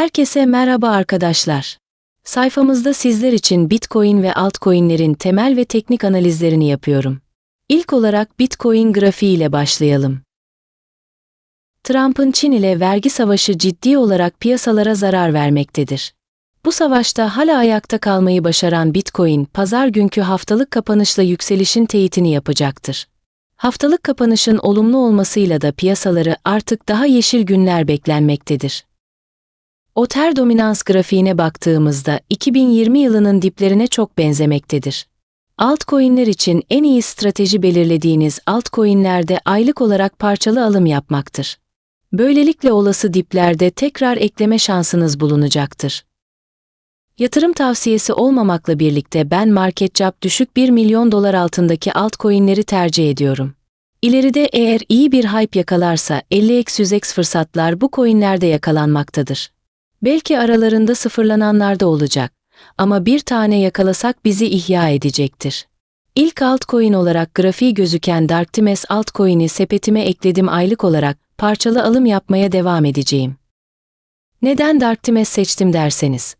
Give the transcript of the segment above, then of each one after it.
Herkese merhaba arkadaşlar. Sayfamızda sizler için Bitcoin ve altcoin'lerin temel ve teknik analizlerini yapıyorum. İlk olarak Bitcoin grafiği ile başlayalım. Trump'ın Çin ile vergi savaşı ciddi olarak piyasalara zarar vermektedir. Bu savaşta hala ayakta kalmayı başaran Bitcoin, pazar günkü haftalık kapanışla yükselişin teyitini yapacaktır. Haftalık kapanışın olumlu olmasıyla da piyasaları artık daha yeşil günler beklenmektedir. Oter dominans grafiğine baktığımızda 2020 yılının diplerine çok benzemektedir. Altcoin'ler için en iyi strateji belirlediğiniz altcoin'lerde aylık olarak parçalı alım yapmaktır. Böylelikle olası diplerde tekrar ekleme şansınız bulunacaktır. Yatırım tavsiyesi olmamakla birlikte ben market cap düşük 1 milyon dolar altındaki altcoin'leri tercih ediyorum. İleride eğer iyi bir hype yakalarsa 50x-100x fırsatlar bu coin'lerde yakalanmaktadır. Belki aralarında sıfırlananlar da olacak ama bir tane yakalasak bizi ihya edecektir. İlk altcoin olarak grafiği gözüken Darktimes altcoin'i sepetime ekledim aylık olarak parçalı alım yapmaya devam edeceğim. Neden Darktimes seçtim derseniz?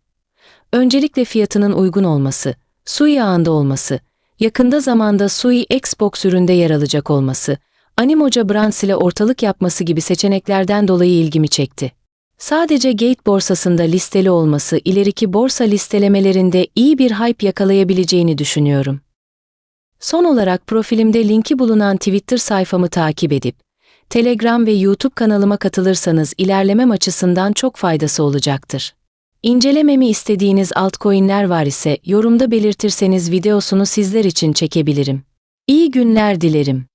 Öncelikle fiyatının uygun olması, Sui ağında olması, yakında zamanda Sui Xbox üründe yer alacak olması, Animoca Brands ile ortalık yapması gibi seçeneklerden dolayı ilgimi çekti. Sadece Gate borsasında listeli olması ileriki borsa listelemelerinde iyi bir hype yakalayabileceğini düşünüyorum. Son olarak profilimde linki bulunan Twitter sayfamı takip edip, Telegram ve YouTube kanalıma katılırsanız ilerlemem açısından çok faydası olacaktır. İncelememi istediğiniz altcoin'ler var ise yorumda belirtirseniz videosunu sizler için çekebilirim. İyi günler dilerim.